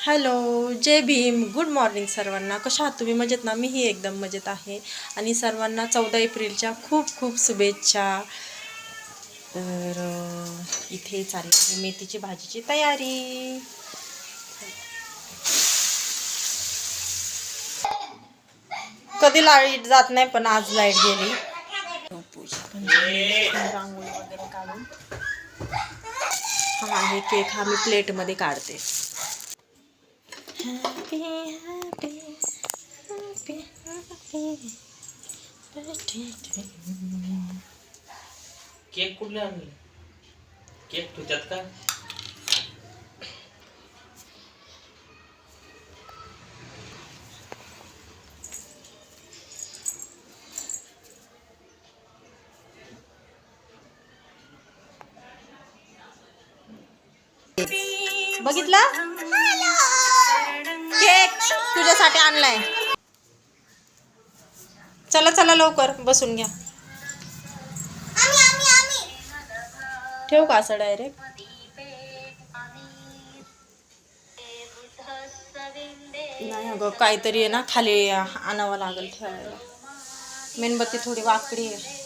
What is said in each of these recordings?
Hello जय Bhim. Good morning सर्वांना. कशा आहात तुम्ही? मजेत ना? मीही एकदम मजेत आहे. आणि सर्वांना चौदा एप्रिलच्या खूप खूप शुभेच्छा. तर इथे चालली. आहे मेथीची भाजीची तयारी. कधी लाइट जात नाही पण आज लाइट गेली. रांगोळी वगैरे काढून हा आहे केक हा मी प्लेटमध्ये काढते. Happy, happy, happy, happy birthday to you. Cake कुठले आणले केक ठेवतात का बघितला Cake तुझ्यासाठी आणलाय. चला चला लवकर बसून घ्या. ठेवू का असं डायरेक्ट नाही अगं काहीतरी आहे ना खाली आणावं लागेल ठेवायला. मेणबत्ती थोडी वाकडी आहे.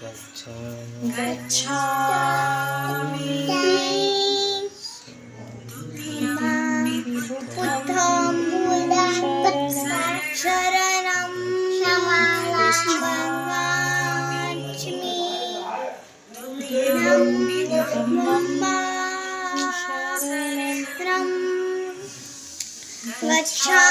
Gachami. Gachami. Let's try.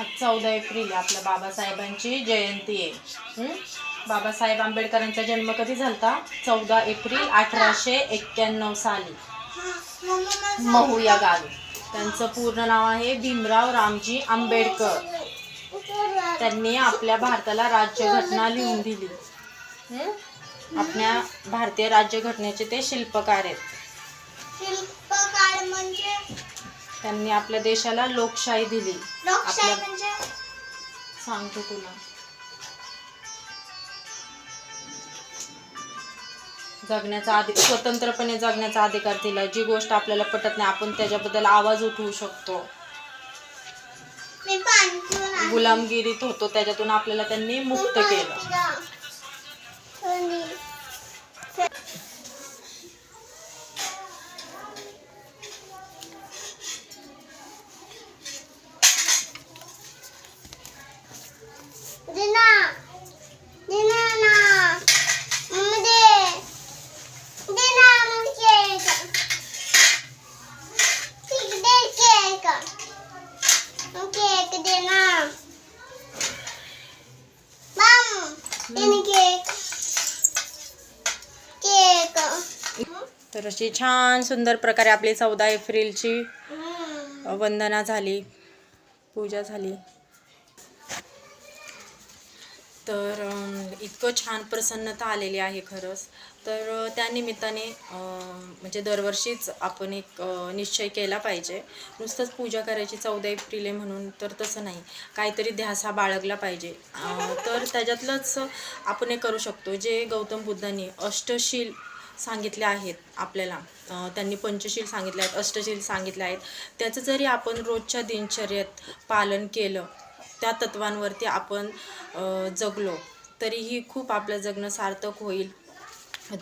आज चौदा एप्रिल आपल्या बाबासाहेबांची जयंती आहे. बाबासाहेब आंबेडकरांचा जन्म कधी झाला चौदा एप्रिल अठराशे एक्क्याण्णव साली. महू या गावी. त्यांचं पूर्ण नाव आहे भीमराव रामजी आंबेडकर. त्यांनी आपल्या भारताला राज्यघटना लिहून दिली. आपल्या भारतीय राज्यघटनेचे ते शिल्पकार आहेत. शिल्पकार म्हणजे त्यांनी आपल्या देशाला लोकशाही दिली. लोकशाही आपल्या म्हणजे? सांगतो तुला. जगण्याचा अधिक स्वतंत्रपणे जगण्याचा अधिकार दिला. जी गोष्ट आपल्याला पटत नाही आपण त्याच्याबद्दल आवाज उठवू शकतो. मी पाणी पिऊन आले. गुलामगिरीत होतो त्याच्यातून आपल्याला त्यांनी मुक्त केलं थंडी. दिना दिना ना मम्मी दे दिना मग केक ठीक दे केक मग केक दे ना मम देने केक केक तर अशी छान सुंदर प्रकारे आपली चौदा एप्रिलची वंदना झाली पूजा झाली. तर इतकं छान प्रसन्नता आलेली आहे खरंच. तर त्यानिमित्ताने त्या निमित्ताने म्हणजे दरवर्षीच आपण एक निश्चय केला पाहिजे. नुसतंच पूजा करायची चौदा एप्रिल आहे म्हणून तर तसं नाही. काहीतरी ध्यास हा बाळगला पाहिजे. तर त्याच्यातलंच आपण हे करू शकतो जे गौतम बुद्धांनी अष्टशील सांगितले आहेत आपल्याला. त्यांनी पंचशील सांगितले आहेत अष्टशील सांगितले आहेत. त्याचं जरी आपण रोजच्या दिनचर्येत पालन केलं त्या तत्वांवरती आपण जगलो तरीही खूप आपलं जगणं सार्थक होईल.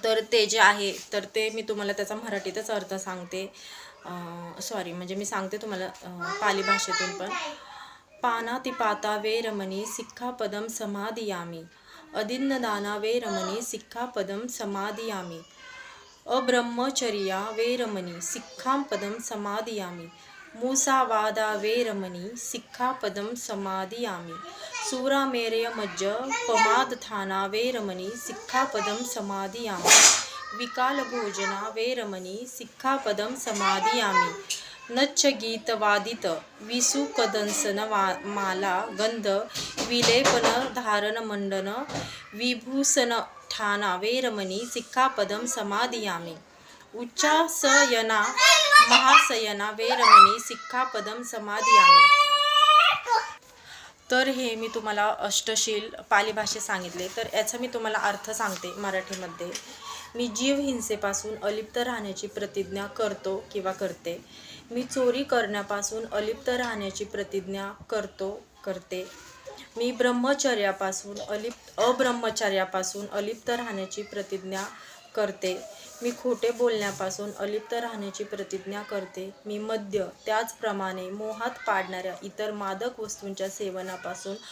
तर ते जे आहे तर ते मी तुम्हाला त्याचा मराठीतच अर्थ सांगते. सॉरी म्हणजे मी सांगते तुम्हाला पाली भाषेतून पण. पानातिपाता वेरमणी सिक्खापदम समाधियामी. अदिन्नदाना वेरमणी सिक्खापदम समादियामी। अब्रह्मचर्या वेरमणी सिक्खापदम समादियामी। मूसावादा वेरमणी सिक्खापदम समादियामी। सूरामेरय मज्ज पमादथाना वेरमणी सिक्खापदम समादियामी। विकालभोजना वेरमणी सिक्खापदम समादियामी। नच्च गीत विसुकदंसन वा माला गंध विलेपन धारण मंडन विभूषण ठाना वेरमणी सिक्खापदम समाधियामी। उच्चासयना महासयना वेरमणी सिक्खापदम समाधियामी। तर हे मी तुम्हाला अष्टशील पाली भाषेत सांगितले तर याचा मी तुम्हाला अर्थ सांगते मराठीमध्ये. मी जीव हिंसेपासून अलिप्त राहण्याची प्रतिज्ञा करतो किंवा करते. मी चोरी करण्यापासून अलिप्त राहण्याची प्रतिज्ञा करतो करते. मी ब्रह्मचर्यापासून अलिप्त अब्रह्मचर्यापासून अलिप्त राहण्याची प्रतिज्ञा करते. मी खोटे बोलण्यापासून अलिप्त राहण्याची प्रतिज्ञा करते. मी मद्य त्याचप्रमाणे मोहात पाडणाऱ्या इतर मादक वस्तूंच्या सेवनापासून